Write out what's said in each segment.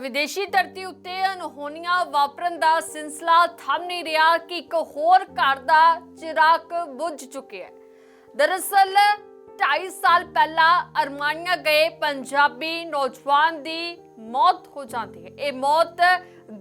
ਵਿਦੇਸ਼ੀ ਧਰਤੀ ਉੱਤੇ ਅਨਹੋਨੀਆਂ ਵਾਪਰਨ ਦਾ ਸਿਲਸਿਲਾ ਥੰਮ ਨਹੀਂ ਰਿਹਾ ਕਿ ਇੱਕ ਹੋਰ ਘਰ ਦਾ ਚਿਰਾਗ ਬੁੱਝ ਚੁੱਕਿਆ ਹੈ। ਦਰਅਸਲ 2.5 ਸਾਲ ਪਹਿਲਾਂ ਅਰਮਾਨੀਆ ਗਏ ਪੰਜਾਬੀ ਨੌਜਵਾਨ ਦੀ ਮੌਤ ਹੋ ਜਾਂਦੀ ਹੈ। ਇਹ ਮੌਤ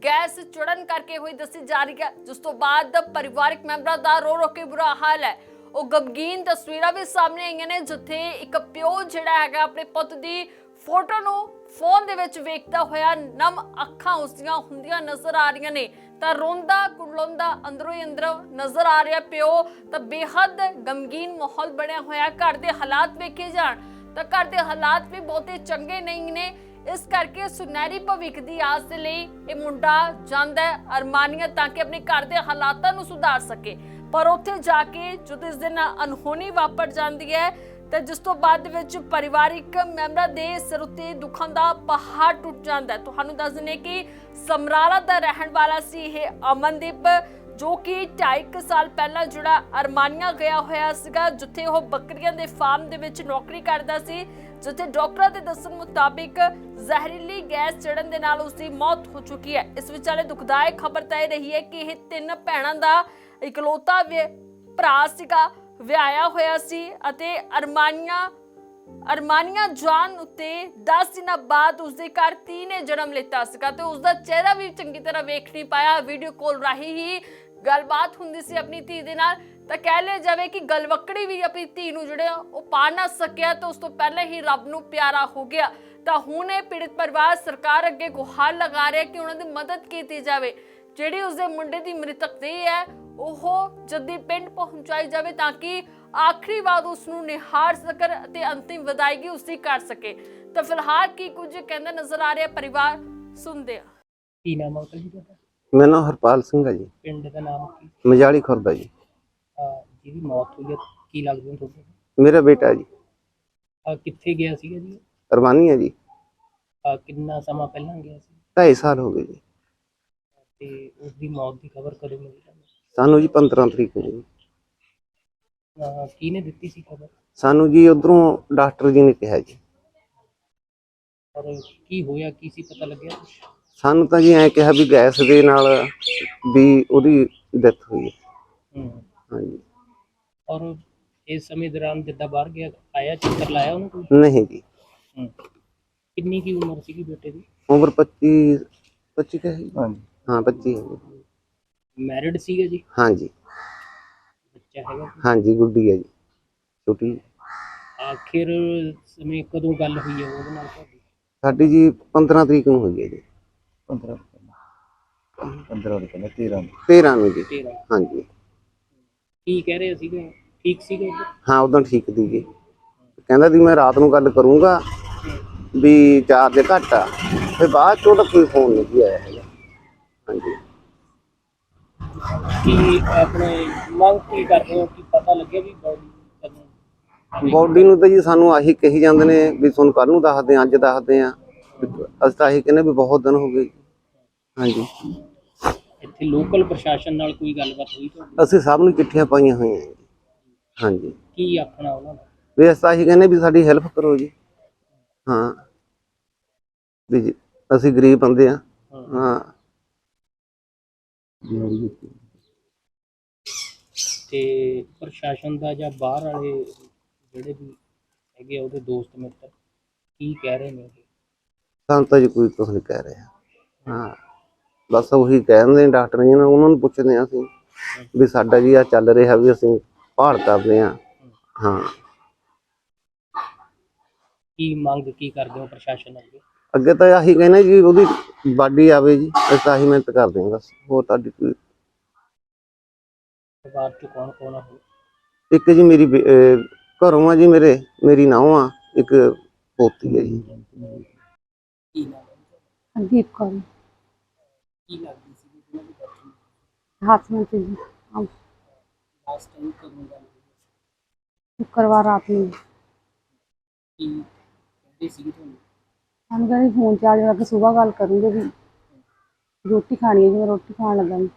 ਗੈਸ ਚੜਨ ਕਰਕੇ ਹੋਈ ਦੱਸੀ ਜਾ ਰਹੀ ਹੈ। ਜਿਸ ਤੋਂ ਬਾਅਦ ਪਰਿਵਾਰਕ ਮੈਂਬਰਾਂ ਦਾ ਰੋ ਰੋ ਕੇ ਬੁਰਾ ਹਾਲ ਹੈ। ਉਹ ਗਮਗੀਨ ਤਸਵੀਰਾਂ ਵੀ ਸਾਹਮਣੇ ਆਈਆਂ ਨੇ, ਜਿੱਥੇ ਇੱਕ ਪਿਓ ਜਿਹੜਾ ਹੈਗਾ ਆਪਣੇ ਪੁੱਤ ਦੀ ਫੋਟੋ ਨੂੰ ਫੋਨ ਦੇ ਵਿੱਚ ਵੇਖਦਾ ਹੋਇਆ ਨਮ ਅੱਖਾਂ ਉਸਦੀਆਂ ਹੁੰਦੀਆਂ ਨਜ਼ਰ ਆ ਰਹੀਆਂ ਨੇ। ਤਾਂ ਰੋਂਦਾ ਕੁੜਲਾਉਂਦਾ ਅੰਦਰੋਂ ਹੀ ਅੰਦਰ ਨਜ਼ਰ ਆ ਰਿਹਾ ਪਿਓ। ਤਾਂ ਬੇਹੱਦ ਗਮਗੀਨ ਮਾਹੌਲ ਬਣਿਆ ਹੋਇਆ ਘਰ ਦੇ ਹਾਲਾਤ ਵੇਖੇ ਜਾਣ ਤਾਂ ਘਰ ਦੇ ਹਾਲਾਤ ਵੀ ਬਹੁਤੇ ਚੰਗੇ ਨਹੀਂ ਨੇ। ਇਸ ਕਰਕੇ ਸੁਨਹਿਰੀ ਭਵਿੱਖ ਦੀ ਆਸ ਦੇ ਲਈ ਇਹ ਮੁੰਡਾ ਜਾਂਦਾ ਹੈ ਅਰਮਾਨੀਆ ਤਾਂ ਕਿ ਆਪਣੇ ਘਰ ਦੇ ਹਾਲਾਤਾਂ ਨੂੰ ਸੁਧਾਰ ਸਕੇ। ਪਰ ਉੱਥੇ ਜਾ ਕੇ ਜਦੋਂ ਇਸ ਨਾਲ ਅਨਹੋਣੀ ਵਾਪਰ ਜਾਂਦੀ ਹੈ ਤੇ ਜਿਸ ਤੋਂ ਬਾਅਦ ਵਿੱਚ ਪਰਿਵਾਰਿਕ ਮੈਂਬਰਾਂ ਦੇ ਸਿਰ ਉੱਤੇ ਦੁੱਖਾਂ ਦਾ ਪਹਾੜ ਟੁੱਟ ਜਾਂਦਾ ਹੈ। ਤੁਹਾਨੂੰ ਦੱਸ ਦਿੰਦੇ ਕਿ ਸਮਰਾਲਾ ਦਾ ਰਹਿਣ ਵਾਲਾ ਸੀ ਇਹ ਅਮਨਦੀਪ, ਜੋ ਕਿ 2.5 ਸਾਲ ਪਹਿਲਾਂ ਜਿਹੜਾ ਅਰਮਾਨੀਆ ਗਿਆ ਹੋਇਆ ਸੀਗਾ, ਜਿੱਥੇ ਉਹ ਬੱਕਰੀਆਂ ਦੇ ਫਾਰਮ ਦੇ ਵਿੱਚ ਨੌਕਰੀ ਕਰਦਾ ਸੀ, ਜਿੱਥੇ ਡਾਕਟਰਾਂ ਦੇ ਦੱਸਣ ਮੁਤਾਬਿਕ ਜ਼ਹਿਰੀਲੀ ਗੈਸ ਚੜਨ ਦੇ ਨਾਲ ਉਸ ਦੀ ਮੌਤ ਹੋ ਚੁੱਕੀ ਹੈ। ਇਸ ਵਿਚਾਲੇ ਦੁਖਦਾਇਕ ਖਬਰ ਤਾਂ ਇਹ ਰਹੀ ਹੈ ਕਿ ਇਹ ਤਿੰਨ ਭੈਣਾਂ ਦਾ ਇਕਲੌਤਾ ਵਿ- ਭਰਾ ਸੀਗਾ। ਵਿਆਹਿਆ ਹੋਇਆ ਸੀ ਅਤੇ ਅਰਮਾਨੀਆ ਅਰਮਾਨੀਆ ਜਾਨ ਉੱਤੇ 10 ਦਿਨਾਂ ਬਾਅਦ ਉਸਦੇ ਘਰ ਧੀ ਨੇ ਜਨਮ ਲਿੱਤਾ ਸੀਗਾ ਤੇ ਉਸਦਾ ਚਿਹਰਾ ਵੀ ਚੰਗੀ ਤਰ੍ਹਾਂ ਵੇਖ ਨਹੀਂ ਪਾਇਆ ਵੀਡੀਓ ਕਾਲ ਰਾਹੀਂ ਹੀ ਗੱਲਬਾਤ ਹੁੰਦੀ ਸੀ ਆਪਣੀ ਧੀ ਦੇ ਨਾਲ। ਤਾਂ ਕਹਿ ਲਿਆ ਜਾਵੇ ਕਿ ਗਲਵਕੜੀ ਵੀ ਆਪਣੀ ਧੀ ਨੂੰ ਜਿਹੜੇ ਉਹ ਪਾ ਨਾ ਸਕਿਆ ਤਾਂ ਉਸ ਤੋਂ ਪਹਿਲਾਂ ਹੀ ਰੱਬ ਨੂੰ ਪਿਆਰਾ ਹੋ ਗਿਆ। ਤਾਂ ਹੁਣ ਇਹ ਪੀੜਤ ਪਰਿਵਾਰ ਸਰਕਾਰ ਅੱਗੇ ਗੁਹਾਰ ਲਗਾ ਰਿਹਾ ਕਿ ਉਹਨਾਂ ਦੀ ਮਦਦ ਕੀਤੀ ਜਾਵੇ। ਜਿਹੜੀ ਉਸਦੇ ਮੁੰਡੇ ਦੀ ਮ੍ਰਿਤਕ ਦੇਹ ਹੈ ਉਹ ਜੱਦੀ ਪਿੰਡ ਪਹੁੰਚਾਈ ਜਾਵੇ ਤਾਂ ਕਿ ਆਖਰੀ ਵਾਰ ਉਸ ਨੂੰ ਨਿਹਾਰ ਸਕਣ ਅਤੇ ਅੰਤਿਮ ਵਿਦਾਇਗੀ ਉਸ ਦੀ ਕਰ ਸਕੇ। ਤਾਂ ਫਿਲਹਾਲ ਕੀ ਕੁਝ ਕਹਿੰਦਾ ਨਜ਼ਰ ਆ ਰਿਹਾ ਪਰਿਵਾਰ ਸੁਣਦੇ ਆ। ਕੀ ਨਾਮ ਅੰਕਲ ਜੀ ਤੁਹਾਡਾ? ਮੇਰਾ ਨਾਮ ਹਰਪਾਲ ਸਿੰਘ ਹੈ ਜੀ। ਪਿੰਡ ਦਾ ਨਾਮ ਕੀ? ਮਜਾਲੀ ਖੁਰਦਾ ਜੀ। ਅਹ ਜਿਹਦੀ ਮੌਤ ਹੋਈ ਹੈ ਕੀ ਲੱਗਦਾ ਤੁਹਾਨੂੰ? ਮੇਰਾ ਬੇਟਾ ਜੀ। ਅਹ ਕਿੱਥੇ ਗਿਆ ਸੀਗਾ ਜੀ? ਅਰਮਾਨੀ ਹੈ ਜੀ। ਅਹ ਕਿੰਨਾ ਸਮਾਂ ਪਹਿਲਾਂ ਗਿਆ ਸੀ? 2.5 ਸਾਲ ਹੋ ਗਏ ਜੀ। ਤੇ ਉਸ ਦੀ ਮੌਤ ਦੀ ਖਬਰ ਕਦੋਂ ਮਿਲੀ ਤੁਹਾਨੂੰ? ਸਾਨੂੰ ਜੀ 15 ਤਰੀਕ ਨੂੰ ਜੀ। ਅਹ ਕਿਹਨੇ ਦਿੱਤੀ ਸੀ ਖਬਰ? ਸਾਨੂੰ ਜੀ ਉਧਰੋਂ ਡਾਕਟਰ ਜੀ ਨੇ ਕਿਹਾ ਜੀ। ਔਰ ਕੀ ਹੋਇਆ ਕੀ ਸੀ ਪਤਾ ਲੱਗਿਆ ਕੁਛ? ਸਾਨੂੰ ਤਾਂ ਜੀ ਐਂ ਕਿਹਾ ਵੀ ਗੈਸ ਦੇ ਨਾਲ ਵੀ ਉਹਦੀ ਡੈਥ ਹੋਈ ਹੈ। ਹੂੰ। ਹਾਂਜੀ। ਔਰ ਇਸ ਸਮੇਂ ਦੌਰਾਨ ਜਿੱਦਾਂ ਬਾਹਰ ਗਿਆ ਆਇਆ ਚੱਕਰ ਲਾਇਆ ਉਹਨੂੰ ਕੋਈ? ਨਹੀਂ ਜੀ। ਹੂੰ। ਕਿੰਨੀ ਕੀ ਉਮਰ ਸੀਗੀ ਬੇਟੇ ਦੀ? ਉਮਰ 25 25 ਕਹੇ ਹਾਂਜੀ। ਹਾਂ 25 ਹੈ ਜੀ। ਮੈਰਿਡ ਸੀਗਾ ਜੀ? ਹਾਂਜੀ। ਬੱਚਾ ਹੈਗਾ? ਹਾਂਜੀ ਗੁੱਡੀ ਹੈ ਜੀ ਛੋਟੀ। ਆਖਿਰ ਸਮੇਂ ਕਦੋਂ ਗੱਲ ਹੋਈ ਹੈ ਉਹਦੇ ਨਾਲ ਤੁਹਾਡੀ? ਸਾਡੀ ਜੀ 15 ਤਰੀਕ ਨੂੰ ਹੋਈ ਹੈ ਜੀ। 15 15 ਦੇ ਕਹਿੰਦੇ 13 ਨੂੰ 13 ਨੂੰ। ਜੀ। ਹਾਂਜੀ। ਕੀ ਕਹਿ ਰਹੇ ਸੀਗੇ? ਠੀਕ ਸੀਗਾ? ਹਾਂ ਉਦੋਂ ਠੀਕ ਦੀ ਜੀ। ਕਹਿੰਦਾ ਸੀ ਮੈਂ ਰਾਤ ਨੂੰ ਗੱਲ ਕਰੂੰਗਾ ਵੀ ਚਾਰਜ ਘੱਟ ਆ। ਫਿਰ ਬਾਅਦ ਚੋਂ ਤਾਂ ਕੋਈ ਫੋਨ ਨਹੀਂ ਆਇਆ ਹੈਗਾ। ਹਾਂਜੀ। ਕੀ ਆਪਣੇ ਮੰਗ ਕੀ ਕਰਦੇ ਹੋ? ਕਿ ਪਤਾ ਲੱਗੇ ਵੀ ਬੋਡੀ ਕਦੋਂ ਬੋਡੀ ਨੂੰ ਤਾਂ ਜੀ ਸਾਨੂੰ ਆਹੀ ਕਹੀ ਜਾਂਦੇ ਨੇ ਵੀ ਤੁਹਾਨੂੰ ਕੱਲ ਨੂੰ ਦੱਸਦੇ ਆ ਅੱਜ ਦੱਸਦੇ ਆ ਅਸੀਂ ਤਾਂ ਆਹੀ ਕਹਿੰਦੇ ਵੀ ਬਹੁਤ ਦਿਨ ਹੋ ਗਏ। ਹਾਂਜੀ। ਇੱਥੇ ਲੋਕਲ ਪ੍ਰਸ਼ਾਸਨ ਨਾਲ ਕੋਈ ਗੱਲਬਾਤ ਹੋਈ ਤੁਹਾਡੀ? ਅਸੀਂ ਸਭ ਨੂੰ ਚਿੱਠੀਆਂ ਪਾਈਆਂ ਹੋਈਆਂ ਜੀ। ਹਾਂਜੀ। ਕੀ ਆਖਣਾ ਉਹਨਾਂ ਦਾ ਵੀ ਅਸੀਂ ਤਾਂ ਆਹੀ ਕਹਿੰਦੇ ਵੀ ਸਾਡੀ ਹੈਲਪ ਕਰੋ ਜੀ। ਹਾਂ। ਵੀ ਜੀ, ਅਸੀਂ ਗਰੀਬ ਬੰਦੇ ਆ ਹਾਂ। ਹਾਂ। ਤੇ ਪ੍ਰਸ਼ਾਸਨ ਦਾ ਜਾਂ ਬਾਹਰ ਵਾਲੇ ਜਿਹੜੇ ਵੀ ਹੈਗੇ ਆ ਉਹਦੇ ਦੋਸਤ ਮਿੱਤਰ ਕੀ ਕਹਿ ਰਹੇ ਨੇ ਸਾਨੂੰ ਤਾਂ ਜੀ ਕੋਈ ਕੁਝ ਨਹੀਂ ਕਹਿ ਰਿਹਾ। ਹਾਂ। ਬਸ ਉਹੀ ਕਹਿੰਦੇ ਨੇ ਡਾਕਟਰ ਜੀ ਨੇ ਉਹਨਾਂ ਨੂੰ ਪੁੱਛਦੇ ਆ ਅਸੀਂ ਵੀ ਸਾਡਾ ਜੀ ਆ ਚੱਲ ਰਿਹਾ ਵੀ ਅਸੀਂ ਭਾਲ ਕਰਦੇ ਆ ਹਾਂ। ਕੀ ਮੰਗ ਕੀ ਕਰਦੇ ਹੋ ਪ੍ਰਸ਼ਾਸਨ ਅੱਗੇ? ਅੱਗੇ ਤਾਂ ਆਹੀ ਕਹਿੰਦੇ ਜੀ ਉਹਦੀ ਬਾਡੀ ਆਵੇ ਜੀ ਅਸੀਂ ਤਾਂ ਆਹੀ ਮਿਹਨਤ ਕਰਦੇ ਹਾਂ ਬਸ। ਹੋਰ ਤੁਹਾਡੀ ਕੋਈ ਪਰਿਵਾਰ ਚ ਕੌਣ ਕੌਣ ਆ ਹੋਰ? ਇੱਕ ਜੀ ਮੇਰੀ ਬੇ- ਅਹ ਘਰੋਂ ਆ ਜੀ ਮੇਰੇ ਮੇਰੀ ਨਾਂਹ ਆ ਇੱਕ ਪੋਤੀ ਹੈ ਜੀ। ਕੀ ਨਾਮ ਹੈ? ਹਰਦੀਪ ਕੌਰ। ਕੀ ਲੱਗਦੀ ਸੀ ਉਹਨਾਂ ਦੀ ਬੱਚੀ ਹਸਬੈਂਡ ਸੀ ਜੀ। ਆਹ ਲਾਸਟ ਟਾਈਮ ਕਦੋਂ ਗੱਲ ਹੋਈ? ਸ਼ੁੱਕਰਵਾਰ ਰਾਤ ਨੂੰ। ਕੀ ਕਹਿੰਦੇ ਸੀ ਤੁਹਾਨੂੰ? ਸਾਨੂੰ ਕਹਿੰਦੇ ਫੋਨ ਚਾਰਜ ਲਾ ਕੇ ਸਵੇਰ ਗੱਲ ਕਰੂੰਗੇ ਵੀ। ਰੋਟੀ ਖਾਣੀ ਹੈ ਜੀ ਮੈਂ ਰੋਟੀ ਖਾਣ ਲੱਗਾ ਜੀ।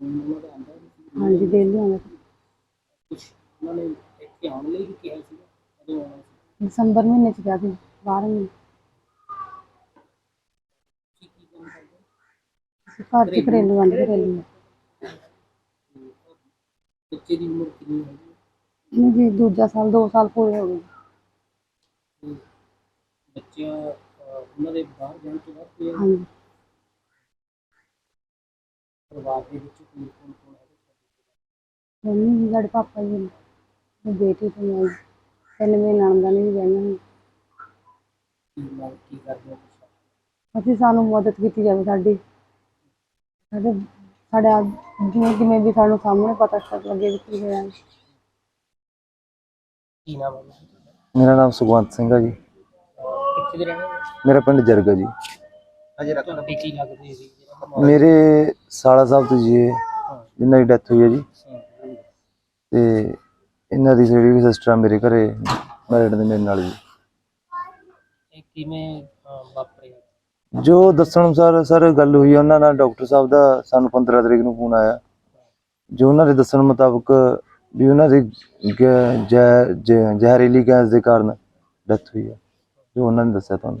ਹਾਂਜੀ ਵਿਹਲੇ ਹਾਂ ਕੁਝ ਉਹਨਾਂ ਨੇ ਇੱਥੇ ਆਉਣ ਲਈ ਵੀ ਕਿਹਾ ਸੀ ਕਦੋਂ ਦਸੰਬਰ ਮਹੀਨੇ ਚ ਗਿਆ ਸੀ 12 ਮਹੀਨੇ। ਕੀ ਕੀ ਆਂਦੇ ਘਰੇਲੂ ਹੋ? ਬੱਚੇ ਦੀ ਉਮਰ ਕਿੰਨੀ ਹੈਗੀ ਹੈ ਨਹੀਂ ਜੀ ਦੂਜਾ ਸਾਲ 2 ਸਾਲ ਪੂਰੇ ਹੋ ਗਏ। ਬੱਚਿਆਂ ਉਹਨਾਂ ਦੇ ਬਾਹਰ ਜਾਣ ਤੋਂ ਬਾਅਦ ਕੋਈ ਹਾਂਜੀ। ਪਰਿਵਾਰ ਦੇ ਵਿੱਚ ਕੋਈ ਕੌਣ ਕੌਣ ਹੈ ਮੰਮੀ ਜੀ ਸਾਡੇ ਪਾਪਾ ਜੀ ਨੇ ਬੇਟੀ ਤੇ ਮੈਂ। ਤਿੰਨ ਮੇਰੇ ਨਣਦਾਂ ਨੇ ਵੀ ਵਿਆਹੀਆਂ ਨੇ ਕੀ ਮੰਗ ਕੀ ਕਰਦੇ ਹੋ ਤੁਸੀਂ ਅਸੀਂ ਸਾਨੂੰ ਮਦਦ ਕੀਤੀ ਜਾਵੇ ਸਾਡੀ ਸਾਡੇ ਸਾਡਾ ਜਿਵੇਂ ਜਿਵੇਂ ਵੀ ਸਾਨੂੰ ਸਾਹਮਣੇ ਪਤਾ ਚੱਲ ਲੱਗੇ ਵੀ ਕੀ ਹੋਇਆ ਕੀ ਨਾਮ ਹੈ ਜੀ? ਮੇਰਾ ਨਾਮ ਸੁਖਵੰਤ ਸਿੰਘ ਹੈ ਜੀ ਕਿੱਥੇ ਦੇ ਰਹਿਣ ਵਾਲੇ ਹੋ? ਮੇਰਾ ਪਿੰਡ ਜਰਗਾ ਜੀ ਤੁਹਾਡੇ ਕੀ ਲੱਗਦੇ ਸੀ? ਜਿਹੜਾ ਮਾਮਲਾ ਮੇਰੇ ਸਾਲਾ ਸਾਹਿਬ ਤੋਂ ਜੀ ਇਹ ਜਿਨ੍ਹਾਂ ਦੀ ਡੈਥ ਹੋਈ ਹੈ ਜੀ? ਤੇ ਇਹਨਾਂ ਦੀ ਜਿਹੜੀ ਵੀ ਸਿਸਟਰ ਆ ਮੇਰੇ ਘਰੇ ਮੈਰਿਡ ਦੇ ਮੇਰੇ ਨਾਲ ਜੀ। ਇਹ ਕਿਵੇਂ ਅਹ, ਵਾਪਰਿਆ? ਜੋ ਦੱਸਣ ਅਨੁਸਾਰ ਸਰ ਗੱਲ ਹੋਈ ਆ ਉਹਨਾਂ ਨਾਲ ਡਾਕਟਰ ਸਾਹਿਬ ਦਾ ਸਾਨੂੰ 15 ਤਰੀਕ ਨੂੰ ਫੋਨ ਆਇਆ। ਜੋ ਉਹਨਾਂ ਦੇ ਦੱਸਣ ਮੁਤਾਬਕ ਵੀ ਉਹਨਾਂ ਦੀ ਗੈ- ਜ਼ਹਿ- ਜ਼ਹਿ- ਜ਼ਹਿਰੀਲੀ ਗੈਸ ਦੇ ਕਾਰਨ ਡੈਥ ਹੋਈ ਹੈ ਜੋ ਉਹਨਾਂ ਨੇ ਦੱਸਿਆ ਤੁਹਾਨੂੰ।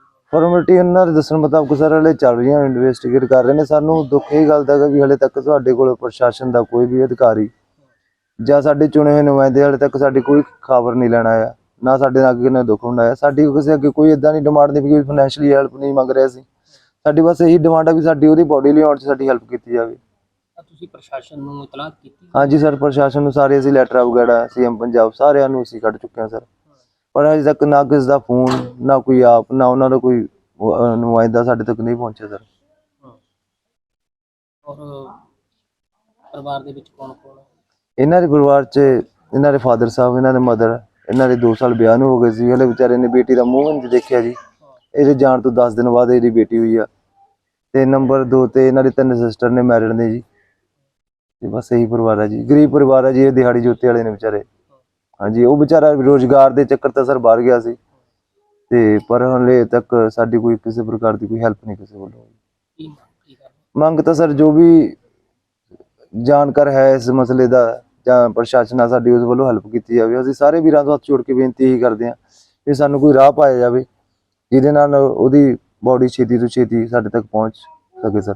ਫਾਰਮੈਲਿਟੀ ਉਹਨਾਂ ਦੇ ਦੱਸਣ ਮੁਤਾਬਕ ਸਰ ਹਲੇ ਚੱਲ ਰਹੀਆਂ ਇਨਵੈਸਟੀਗੇਟ ਕਰ ਰਹੇ ਨੇ। ਸਾਨੂੰ ਦੁੱਖ ਇਹ ਗੱਲ ਦਾ ਵੀ ਹਲੇ ਤੱਕ ਤੁਹਾਡੇ ਕੋਲ ਪ੍ਰਸ਼ਾਸਨ ਦਾ ਕੋਈ ਵੀ ਅਧਿਕਾਰੀ ਜਾਂ ਸਾਡੇ ਚੁਣੇ ਹੋਏ ਨੁਮਾਇੰਦੇ ਹਲੇ ਤੱਕ ਸਾਡੀ ਕੋਈ ਖਬਰ ਨਹੀਂ ਲੈਣ ਆਇਆ। ਨਾ ਸਾਡੇ ਨਾਲ ਅੱਗੇ ਨਾ ਦੁੱਖ ਹੁੰਦਾ ਹੈ। ਸਾਡੀ ਕਿਸੇ ਅੱਗੇ ਕੋਈ ਇਦਾਂ ਦੀ ਡਿਮਾਂਡ ਨਹੀਂ ਵੀ ਫਾਈਨੈਂਸ਼ੀਅਲੀ ਹੈਲਪ ਨਹੀਂ ਮੰਗ ਰਿਹਾ ਸੀ। ਸਾਡੀ ਬਸ ਇਹੀ ਡਿਮਾਂਡ ਆ ਵੀ ਸਾਡੀ ਉਹਦੀ ਬੋਡੀ ਲਿਆਉਣ 'ਚ ਸਾਡੀ ਹੈਲਪ ਕੀਤੀ ਜਾਵੇ। ਤੁਸੀਂ ਪ੍ਰਸ਼ਾਸਨ ਨੂੰ ਇਤਲਾਹ ਕੀਤੀ ਹਾਂਜੀ ਸਰ ਪ੍ਰਸ਼ਾਸਨ ਨੂੰ ਸਾਰੇ ਅਸੀਂ ਲੈਟਰ ਵਗੈਰਾ ਸੀਐਮ ਪੰਜਾਬ ਸਾਰਿਆਂ ਨੂੰ ਅਸੀਂ ਕੱਢ ਚੁੱਕੇ ਹਾਂ ਸਰ। ਪਰ ਅਜੇ ਤੱਕ ਨਾ ਕਿਸੇ ਦਾ ਫੋਨ ਨਾ ਕੋਈ ਆਪ ਨਾ ਉਹਨਾਂ ਦਾ ਕੋਈ ਅਹ, ਨੁਮਾਇੰਦਾ ਸਾਡੇ ਤੱਕ ਨਹੀਂ ਪਹੁੰਚਿਆ ਸਰ। ਔਰ ਪਰਿਵਾਰ ਦੇ ਵਿੱਚ ਕੌਣ ਕੌਣ ਹੈ ਇਹਨਾਂ ਦੇ ਪਰਿਵਾਰ 'ਚ ਇਹਨਾਂ ਦੇ ਫਾਦਰ ਸਾਹਿਬ ਇਹਨਾਂ ਦੇ ਮਦਰ ਇਹਨਾਂ ਦੇ 2 ਸਾਲ ਵਿਆਹ ਨੂੰ ਹੋ ਗਏ ਸੀ ਹਲੇ ਵਿਚਾਰੇ ਨੇ ਬੇਟੀ ਦਾ ਮੂੰਹ ਨਹੀਂ ਦੇਖਿਆ ਜੀ। ਇਹਦੇ ਜਾਣ ਤੋਂ 10 ਦਿਨ ਬਾਅਦ ਇਹਦੀ ਬੇਟੀ ਹੋਈ ਆ। ਤੇ ਨੰਬਰ 2 ਤੇ ਇਹਨਾਂ ਦੇ ਤਿੰਨ ਸਿਸਟਰ ਨੇ ਮੈਰਿਡ ਨੇ ਜੀ। ਤੇ ਬਸ ਇਹੀ ਪਰਿਵਾਰ ਹੈ ਜੀ। ਗਰੀਬ ਪਰਿਵਾਰ ਹੈ ਜੀ ਇਹ ਦਿਹਾੜੀ ਜੋਤੇ ਵਾਲੇ ਨੇ ਵਿਚਾਰੇ। ਹਾਂਜੀ ਉਹ ਵਿਚਾਰਾ ਰੋਜ਼ਗਾਰ ਦੇ ਚੱਕਰ ਤਾਂ ਸਰ ਬਾਹਰ ਗਿਆ ਸੀ। ਤੇ ਪਰ ਹਲੇ ਤੱਕ ਸਾਡੀ ਕੋਈ ਕਿਸੇ ਪ੍ਰਕਾਰ ਦੀ ਕੋਈ ਹੈਲਪ ਨਹੀਂ ਕਿਸੇ ਵੱਲੋਂ ਹੋਈ। ਮੰਗ ਤਾਂ ਸਰ ਜੋ ਵੀ ਜਾਣਕਾਰ ਹੈ ਇਸ ਮਸਲੇ ਦਾ ਜਾਂ ਪ੍ਰਸ਼ਾਸਨ ਆ ਸਾਡੀ ਉਸ ਵੱਲੋਂ ਹੈਲਪ ਕੀਤੀ ਜਾਵੇ। ਅਸੀਂ ਸਾਰੇ ਵੀਰਾਂ ਤੋਂ ਹੱਥ ਜੋੜ ਕੇ ਬੇਨਤੀ ਇਹੀ ਕਰਦੇ ਹਾਂ ਕਿ ਸਾਨੂੰ ਕੋਈ ਰਾਹ ਪਾਇਆ ਜਾਵੇ ਜਿਹਦੇ ਨਾਲ ਉਹਦੀ ਬੋਡੀ ਛੇਤੀ ਤੋਂ ਛੇਤੀ ਸਾਡੇ ਤੱਕ ਪਹੁੰਚ ਸਕੇ ਸਰ।